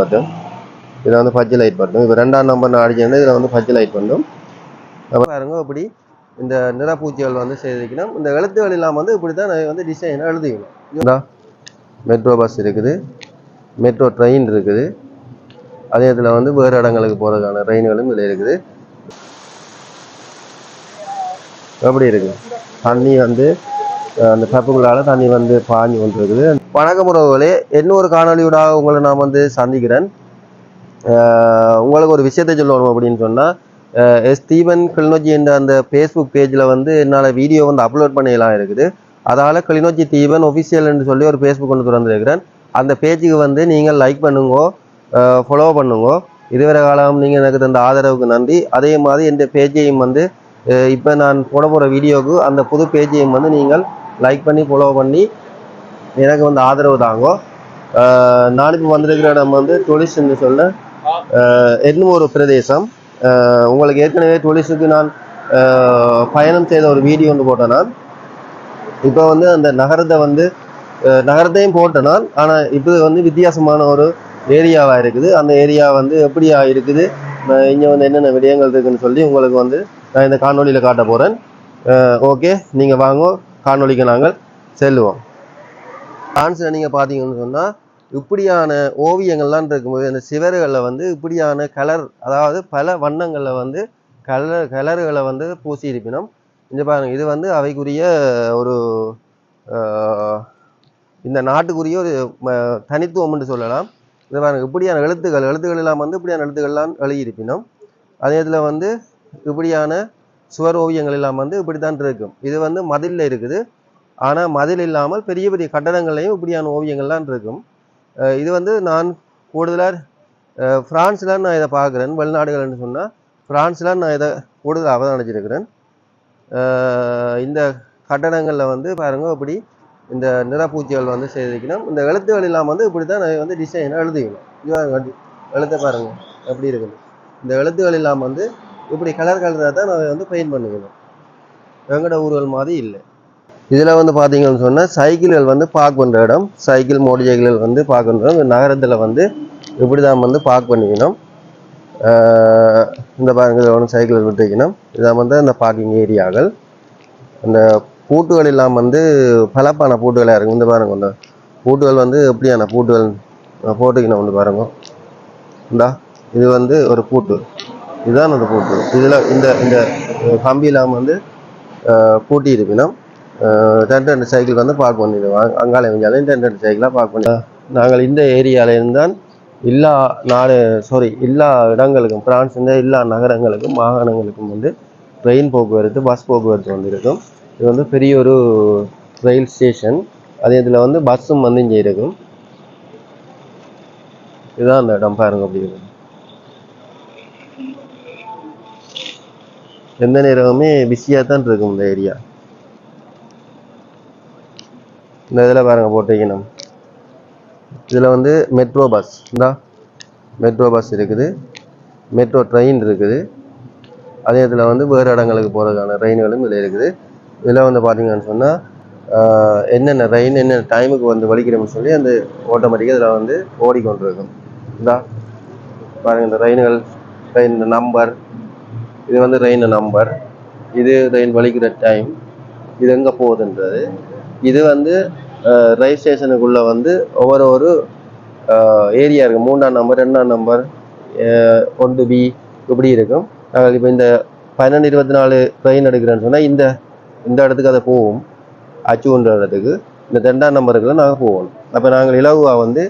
Button இதில் வந்து பச்சை லைட் பட்டன் இப்போ ரெண்டாம் நம்பர் நான் அடிச்சேன்னா இதில் வந்து பச்சை லைட் பண்ணும் பாருங்க இப்படி இந்த நிறப்பூச்சிகள் வந்து செய்திருக்கணும் இந்த எழுத்துகள் இல்லாமல் வந்து இப்படி தான் வந்து டிசைனாக எழுதிக்கணும். மெட்ரோ பஸ் இருக்குது. மெட்ரோ ட்ரெயின் இருக்குது. அதே இதில் வந்து வேறு இடங்களுக்கு போகிறதுக்கான ட்ரெயின்களும் இதில் இருக்குது. எப்படி இருக்கு? தண்ணி வந்து அந்த பப்புகளால் தண்ணி வந்து பாஞ்சு கொண்டிருக்குது. வணக்கம் உறவுகளே. இன்னொரு காணொலியூடாக உங்களை நான் வந்து சந்திக்கிறேன். உங்களுக்கு ஒரு விஷயத்தை சொல்லணும் அப்படின்னு சொன்னால் எஸ் ஸ்டீவன் கிளிநொச்சி என்ற அந்த ஃபேஸ்புக் பேஜில் வந்து என்னால் வீடியோ வந்து அப்லோட் பண்ணலாம் இருக்குது. அதால் கிளிநொச்சி தீவன் ஒஃபிஷியல் என்று சொல்லி ஒரு ஃபேஸ்புக் ஒன்று திறந்துருக்கிறேன். அந்த பேஜுக்கு வந்து நீங்கள் லைக் பண்ணுங்கோ ஃபாலோ பண்ணுங்கோ. இதுவரை காலம் நீங்கள் எனக்கு தந்த ஆதரவுக்கு நன்றி. அதே மாதிரி எந்த பேஜையும் வந்து இப்போ நான் போட போகிற வீடியோவுக்கு அந்த புது பேஜையும் வந்து நீங்கள் லைக் பண்ணி ஃபாலோ பண்ணி எனக்கு வந்து ஆதரவு தாங்கோ. நான் இப்போ வந்திருக்கிற இடம் வந்து டூரிஸ்ட் என்று சொல்ல அஹ் ஒரு பிரதேசம். உங்களுக்கு ஏற்கனவே டூரிஸ்டுக்கு நான் பயணம் செய்த ஒரு வீடியோ ஒன்று போட்டேன் நான். இப்போ வந்து அந்த நகரத்தை வந்து நகரத்தையும் போட்டேன் நான். ஆனால் இப்போ வந்து வித்தியாசமான ஒரு ஏரியாவாக இருக்குது. அந்த ஏரியா வந்து எப்படியா இருக்குது? இங்கே வந்து என்னென்ன விடயங்கள் இருக்குதுன்னு சொல்லி உங்களுக்கு வந்து நான் இந்த காணொலியில் காட்ட போகிறேன் ஓகே நீங்கள் வாங்க. காணொலிக்கு நாங்கள் செல்லுவோம். ஆன்சர் நீங்கள் பார்த்தீங்கன்னு சொன்னால் இப்படியான ஓவியங்கள்லாம் இருக்கும்போது அந்த சிவர்களில் வந்து இப்படியான கலர் அதாவது பல வண்ணங்களில் வந்து கலர் கலர்களை வந்து பூசி இருப்பினோம் இந்த பாருங்கள் இது வந்து அவைக்குரிய ஒரு இந்த நாட்டுக்குரிய ஒரு தனித்துவம்னு சொல்லலாம். இது பாருங்கள் இப்படியான எழுத்துக்கள் எழுத்துக்கள் எல்லாம் வந்து இப்படியான எழுத்துக்கள்லாம் எழுதியிருப்பினோம் அதே இதில் வந்து இப்படியான சுவர் ஓவியங்கள் எல்லாம் வந்து இப்படி தான் இருக்கும். இது வந்து மதிலில் இருக்குது. ஆனால் மதில் இல்லாமல் பெரிய பெரிய கட்டடங்கள்லையும் இப்படியான ஓவியங்கள்லாம் இருக்கும். இது வந்து நான் கூடுதலாக ஃப்ரான்ஸில் நான் இதை பார்க்குறேன். வெளிநாடுகள்னு சொன்னால் ஃப்ரான்ஸில் நான் இதை கூடுதல் அவதானிச்சிருக்கிறேன் இந்த கட்டடங்களில் வந்து பாருங்கள் இப்படி இந்த நிறப்பூச்சிகள் வந்து செய்திருக்கணும் இந்த எழுத்துகள் இல்லாமல் வந்து இப்படி தான் நான் வந்து டிசைனாக எழுதிக்கணும். இது பாருங்க, எழுத்தை எப்படி இருக்குது. இந்த எழுத்துகள் இல்லாமல் வந்து இப்படி கலர் கலராக தான் நான் வந்து பெயிண்ட் பண்ணிக்கணும். எங்கட ஊர்கள் மாதிரி இல்லை. இதில் வந்து பார்த்தீங்கன்னு சொன்னால் சைக்கிள்கள் வந்து பார்க் பண்ணுற இடம். சைக்கிள் மோட்டர் சைக்கிள்கள் வந்து பார்க் பண்ணுற இடம். நகரத்தில் வந்து இப்படி தான் வந்து பார்க் பண்ணிக்கணும். இந்த பாருங்க இதில் வந்து சைக்கிள் விட்டுக்கணும் இதான் வந்து அந்த பார்க்கிங் ஏரியாக்கள் அந்த பூட்டுகள் எல்லாம் வந்து பலப்பான பூட்டுகளாக இருக்கும். இந்த பாருங்க இந்த பூட்டுகள் வந்து எப்படியான பூட்டுகள் போட்டுக்கணும் வந்து பாருங்க. இந்தா இது வந்து ஒரு பூட்டு. இதுதான் அந்த போட்டு. இதில் இந்த இந்த கம்பிலாம் வந்து பூட்டி இருப்பினோம் ரெண்டு ரெண்டு சைக்கிள் வந்து பார்க் பண்ணிடுவோம் அங்காலே வந்தாலும் ரெண்டு ரெண்டு சைக்கிளாக பார்க் பண்ணி நாங்கள் இந்த ஏரியாவில் தான் எல்லா நாடு சாரி எல்லா இடங்களுக்கும் பிரான்ஸ் இந்த எல்லா நகரங்களுக்கும் மாகாணங்களுக்கும் வந்து ட்ரெயின் போக்குவரத்து பஸ் போக்குவரத்து வந்து இருக்கும் இது வந்து பெரிய ஒரு ரயில் ஸ்டேஷன் அதே இதில் வந்து பஸ்ஸும் வந்து இங்கே இருக்கும். இதுதான் அந்த இடம் பாருங்க அப்படி இருக்கும் எந்த நேரமுமே பிஸியாக தான் இருக்கும் இந்த ஏரியா இந்த இதில் பாருங்க போட்டிருக்கணும். இதில் வந்து மெட்ரோ பஸ் இந்தா மெட்ரோ பஸ் இருக்குது. மெட்ரோ ட்ரெயின் இருக்குது. அதே இதில் வந்து வேறு இடங்களுக்கு போகிறதுக்கான ட்ரெயின்களும் இதில் இருக்குது. இதில் வந்து பார்த்தீங்கன்னு சொன்னால் என்னென்ன ட்ரெயின் என்னென்ன டைமுக்கு வந்து வலிக்கிறோம்னு சொல்லி அந்த ஆட்டோமேட்டிக்காக இதில் வந்து ஓடிக்கொண்டிருக்கும். இந்தா பாருங்க இந்த ட்ரெயின்கள் ட்ரெயின் நம்பர் இது வந்து ரெயின் நம்பர் இது ரெயின் வலிக்கிற டைம் இது எங்கே போகுதுன்றது. இது வந்து ரயில் ஸ்டேஷனுக்குள்ளே வந்து ஒவ்வொரு ஒரு ஏரியா இருக்குது மூணாம் நம்பர் ரெண்டாம் நம்பர் ஒன்று பி இப்படி இருக்கும். நாங்கள் இப்போ இந்த பன்னெண்டு இருபத்தி நாலு ட்ரெயின் எடுக்கிறேன்னு சொன்னால் இந்த இந்த இடத்துக்கு அதை போவோம். அச்சுன்ற இடத்துக்கு. இந்த ரெண்டாம் நம்பருக்குள்ள நாங்கள் போவோம். அப்போ நாங்கள் இலகுவாக வந்து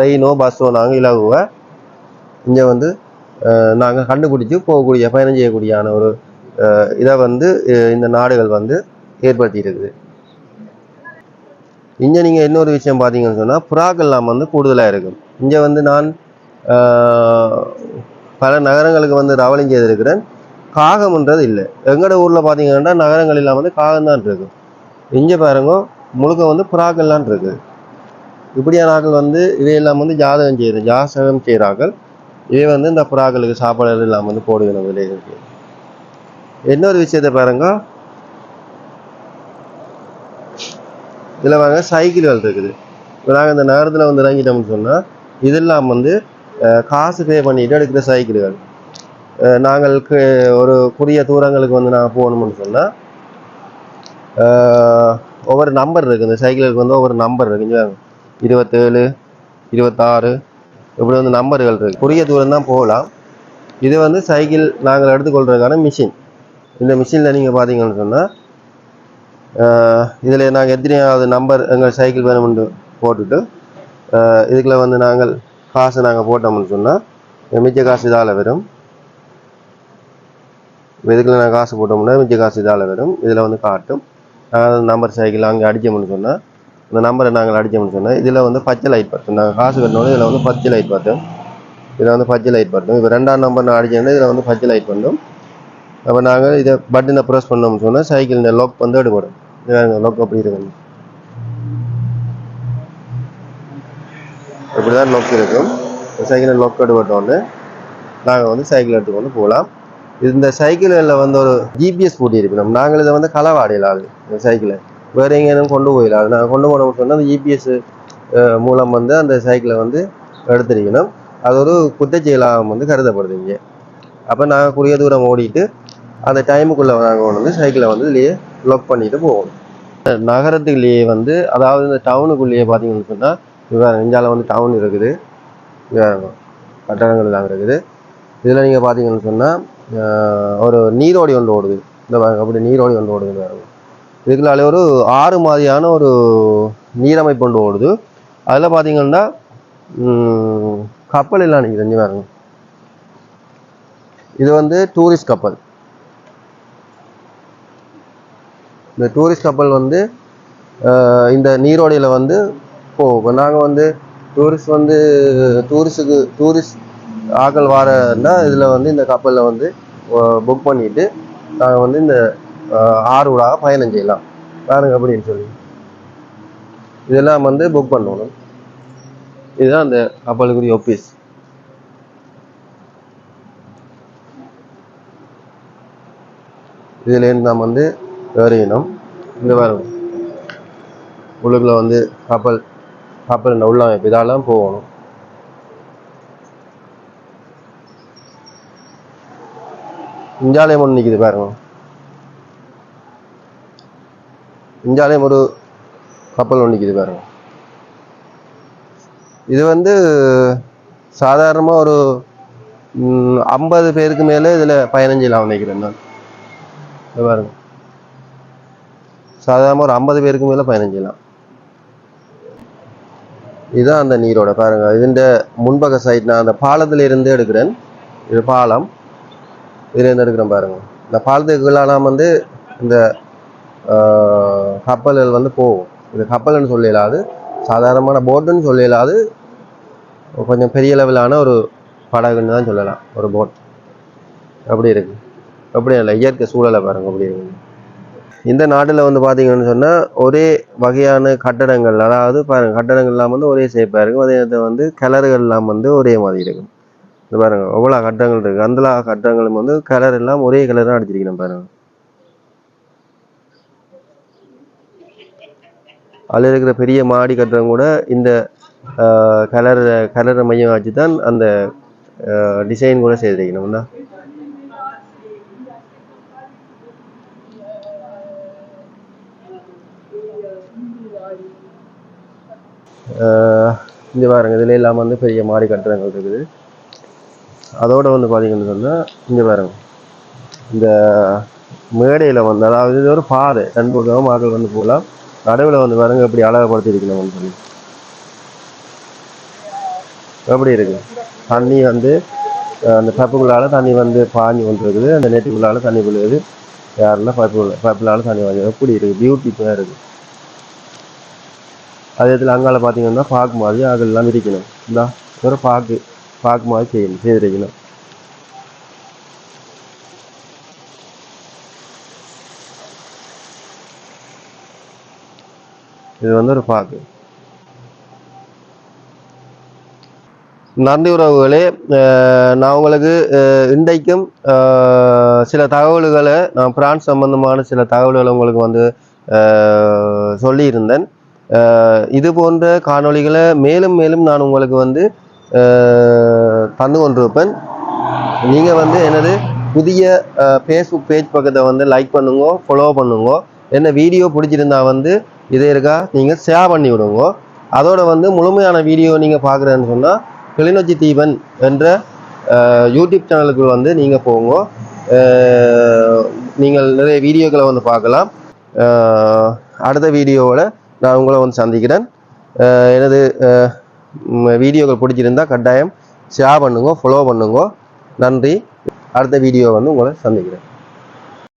ரெயினோ பஸ்ஸோ நாங்கள் இலகுவாக இங்கே வந்து நாங்கள் கண்டுபிடிச்சி போகக்கூடிய பயணம் செய்யக்கூடியான ஒரு இதை வந்து இந்த நாடுகள் வந்து ஏற்படுத்தி இருக்குது இங்கே நீங்கள் இன்னொரு விஷயம் பார்த்தீங்கன்னு சொன்னால் புறாக்கள்லாம் வந்து கூடுதலாக இருக்கும். இங்கே வந்து நான் பல நகரங்களுக்கு வந்து ரவலிங் செய்திருக்கிறேன். காகம்ன்றது இல்லை. எங்களோட ஊரில் பார்த்தீங்கன்னா நகரங்களெல்லாம் வந்து காகம் தான் இருக்கும். இங்கே பாருங்க முழுக்க வந்து புறாக்கள்லாம் இருக்குது. இப்படியான ஆட்கள் வந்து இவையெல்லாம் வந்து ஜாதகம் செய்கிற ஜாசகம் செய்கிறார்கள் இதே வந்து இந்த புறாக்களுக்கு சாப்பாடு இல்லாமல் வந்து போடுகிற விலை இருக்கு. இன்னொரு விஷயத்தை பாருங்க. இதில் பாருங்க சைக்கிள்கள் இருக்குது. இப்போ நாங்கள் இந்த நகரத்தில் வந்து இறங்கிட்டோம்னு சொன்னால் இதெல்லாம் வந்து காசு பே பண்ணிட்டு எடுக்கிற சைக்கிள்கள். நாங்களுக்கு ஒரு குறுகிய தூரங்களுக்கு வந்து நாங்கள் போகணும்னு சொன்னால் ஒவ்வொரு நம்பர் இருக்குது இந்த சைக்கிளுக்கு வந்து ஒவ்வொரு நம்பர் இருக்கு. இருபத்தேழு இருபத்தாறு இப்படி வந்து நம்பர்கள் இருக்கு. குறுகிய தூரம் தான் போகலாம். இது வந்து சைக்கிள் நாங்கள் எடுத்துக்கொள்றதுக்கான மிஷின். இந்த மிஷினில் நீங்கள் பார்த்தீங்கன்னு சொன்னால் இதில் நாங்கள் எத்தனையாவது நம்பர் எங்கள் சைக்கிள் வேணும்னு போட்டுட்டு இதுக்குள்ள வந்து நாங்கள் காசு நாங்கள் போட்டோம்னு சொன்னால் மிச்ச காசு இதால் வரும். இதுக்குள்ள நாங்கள் காசு போட்டோம்னா மிச்ச காசு இதால் வரும். இதில் வந்து காட்டும். நாங்கள் நம்பர் சைக்கிள் அங்கே அடித்தோம்னு சொன்னால் இந்த நம்பரை நாங்கள் அடித்தோம்னு சொன்னால் இதில் வந்து பச்சை லைட் பார்த்தோம் நாங்கள் காசு கட்டணும் இதில் வந்து பச்சை லைட் பார்த்தோம் இதில் வந்து பச்சை லைட் பார்த்தோம் இப்போ ரெண்டாம் நம்பர் நான் அடிச்சேன்னா இதில் வந்து பச்சை லைட் பண்ணும் அப்போ நாங்கள் இதை பட்டனை ப்ரெஸ் பண்ணோம்னு சொன்னால் சைக்கிள் இந்த லாக் வந்து எடுபடும். லாக் அப்படி இருக்கும் இப்படி தான் லாக் இருக்கும் சைக்கிள் லாக் எடுபட்டோடனே நாங்கள் வந்து சைக்கிள் எடுத்துக்கொண்டு போகலாம். இந்த சைக்கிளில் வந்து ஒரு ஜிபிஎஸ் போட்டி இருக்கணும் நாங்கள் இதை வந்து களவாடையிலாது இந்த சைக்கிளை வேறு எங்கேயும் கொண்டு போயிடலாம் அது நாங்கள் கொண்டு போனோம்னு சொன்னால் அந்த இபிஎஸ் மூலம் வந்து அந்த சைக்கிளை வந்து எடுத்துருக்கணும். அது ஒரு குற்றச்செயலாக வந்து கருதப்படுது இங்கே. அப்போ நாங்கள் குறுகிய தூரம் ஓடிட்டு அந்த டைமுக்குள்ளே நாங்கள் கொண்டு வந்து சைக்கிளை வந்து இதுலேயே லாக் பண்ணிட்டு போகணும். நகரத்துக்குள்ளேயே வந்து அதாவது இந்த டவுனுக்குள்ளேயே பார்த்தீங்கன்னு சொன்னால் இந்தியாவில் வந்து டவுன் இருக்குது. கட்டடங்கள் எல்லாம் இருக்குது. இதில் நீங்கள் பார்த்தீங்கன்னு சொன்னால் ஒரு நீரோடி ஒன்று ஓடுது. இந்த அப்படி நீரோடி ஒன்று ஓடுது பாருங்க. இதுக்குள்ளாலே ஒரு ஆறு மாதிரியான ஒரு நீரமைப்பு கொண்டு ஓடுது அதில் பார்த்தீங்கன்னா கப்பல் எல்லாம் நிற்குது இங்க பாருங்க. இது வந்து டூரிஸ்ட் கப்பல். இந்த டூரிஸ்ட் கப்பல் வந்து இந்த நீரோடையில் வந்து போகும். நாங்கள் வந்து டூரிஸ்ட் வந்து டூரிஸ்ட்டுக்கு டூரிஸ்ட் ஆக்கள் வாரன்னா இதில் வந்து இந்த கப்பலில் வந்து புக் பண்ணிவிட்டு நாங்கள் வந்து இந்த ஆறு ஊடாக பயணம் செய்யலாம் பாருங்க அப்படின்னு சொல்லி. இதெல்லாம் வந்து புக் பண்ணணும். இதுதான் அந்த கப்பலுக்குரிய ஆஃபீஸ் இதுலேருந்து நாம் வந்து ஏறினோம் இந்த பாருங்க. உள்ளுக்குள்ள வந்து கப்பல் கப்பல் இந்த உள்ள இதெல்லாம் போகணும். இஞ்சாலயம் ஒன்று நிற்குது பாருங்க. இஞ்சாலயம் ஒரு கப்பல் ஒன்று பாருங்க. இது வந்து சாதாரணமாக ஒரு ஐம்பது பேருக்கு மேலே இதில் பதினஞ்சு செய்யலாம் நினைக்கிறேன் நான் இது பாருங்க. சாதாரணமாக ஒரு ஐம்பது பேருக்கு மேலே பயணம் இதுதான் அந்த நீரோட பாருங்க. இதுண்ட முன்பக சைட் நான் அந்த பாலத்தில் இருந்து எடுக்கிறேன். இது பாலம். இதுல இருந்து எடுக்கிறேன் பாருங்க. இந்த பாலத்துக்குள்ளாலாம் வந்து இந்த ஆஹ், கப்பல்கள் வந்து போகும். இது கப்பல்னு சொல்லலாது சாதாரணமான போட்டுன்னு சொல்லலாது கொஞ்சம் பெரிய லெவலான ஒரு படகுன்னு தான் சொல்லலாம். ஒரு போட். அப்படி இருக்கு. அப்படி இல்லை இயற்கை சூழலை பாருங்க அப்படி இருக்கு. இந்த நாட்டில் வந்து பார்த்தீங்கன்னு சொன்னால் ஒரே வகையான கட்டடங்கள் அதாவது பாருங்கள் கட்டடங்கள்லாம் வந்து ஒரே சேப்பாக இருக்கும் அதே நேரத்தில் வந்து கிளறுகள்லாம் வந்து ஒரே மாதிரி இருக்கும் இது பாருங்க எவ்வளோ கட்டடங்கள் இருக்குது அந்த கட்டடங்களும் வந்து கலர் எல்லாம் ஒரே கலர் தான் அடிச்சிருக்கணும் பாருங்கள் அதில் இருக்கிற பெரிய மாடி கட்டிடம் கூட இந்த கலர் கலரை மையம் வச்சு தான் அந்த டிசைன் கூட செய்திருக்கணும்னா இங்கே பாருங்க இதில் இல்லாமல் வந்து பெரிய மாடி கட்டிடங்கள் இருக்குது. அதோட வந்து பார்த்தீங்கன்னு சொன்னால் இங்கே பாருங்க. இந்த மேடையில் வந்து அதாவது இது ஒரு பாதை. ரெண்டு பக்கம் வந்து போகலாம். நடுவில் வந்து பாருங்க எப்படி அழகுபடுத்திருக்கணும்னு சொல்லி. எப்படி இருக்கு? தண்ணி வந்து அந்த பைப்புக்குள்ளால தண்ணி வந்து பாஞ்சு வந்துருக்குது அந்த நெட்டுக்குள்ளால தண்ணி விழுகுது. யாரெல்லாம் பைப்பு பைப்புலால தண்ணி வாங்கி எப்படி இருக்குது பியூட்டிஃபுல்லாக இருக்குது அதே இடத்துல அங்கால பார்த்தீங்கன்னா பாக்கு மாதிரி அதெல்லாம் விரிக்கணும். இந்தா ஒரு பாக்கு பாக்கு மாதிரி செய்யணும் செய்திருக்கணும். இது வந்து ஒரு பாக்கு நன்றி உறவுகளே நான் உங்களுக்கு இன்றைக்கும் சில தகவல்களை நான் பிரான்ஸ் சம்பந்தமான சில தகவல்களை உங்களுக்கு வந்து சொல்லியிருந்தேன். இது போன்ற காணொளிகளை மேலும் மேலும் நான் உங்களுக்கு வந்து தந்து கொண்டிருப்பேன். நீங்கள் வந்து எனது புதிய ஃபேஸ்புக் பேஜ் பக்கத்தை வந்து லைக் பண்ணுங்க ஃபாலோ பண்ணுங்க. என்ன வீடியோ பிடிச்சிருந்தா வந்து இதே இருக்கா? நீங்கள் ஷேர் பண்ணி விடுங்க. அதோட வந்து முழுமையான வீடியோ நீங்கள் பார்க்குறேன்னு சொன்னால் கிளிநொச்சி தீபன் என்ற யூடியூப் சேனலுக்கு வந்து நீங்கள் போங்க. நீங்கள் நிறைய வீடியோக்களை வந்து பார்க்கலாம். அடுத்த வீடியோவில் நான் உங்களை வந்து சந்திக்கிறேன். எனது வீடியோக்கள் பிடிச்சிருந்தா கட்டாயம் ஷேர் பண்ணுங்க ஃபாலோ பண்ணுங்க. நன்றி. அடுத்த வீடியோ வந்து உங்களை சந்திக்கிறேன்.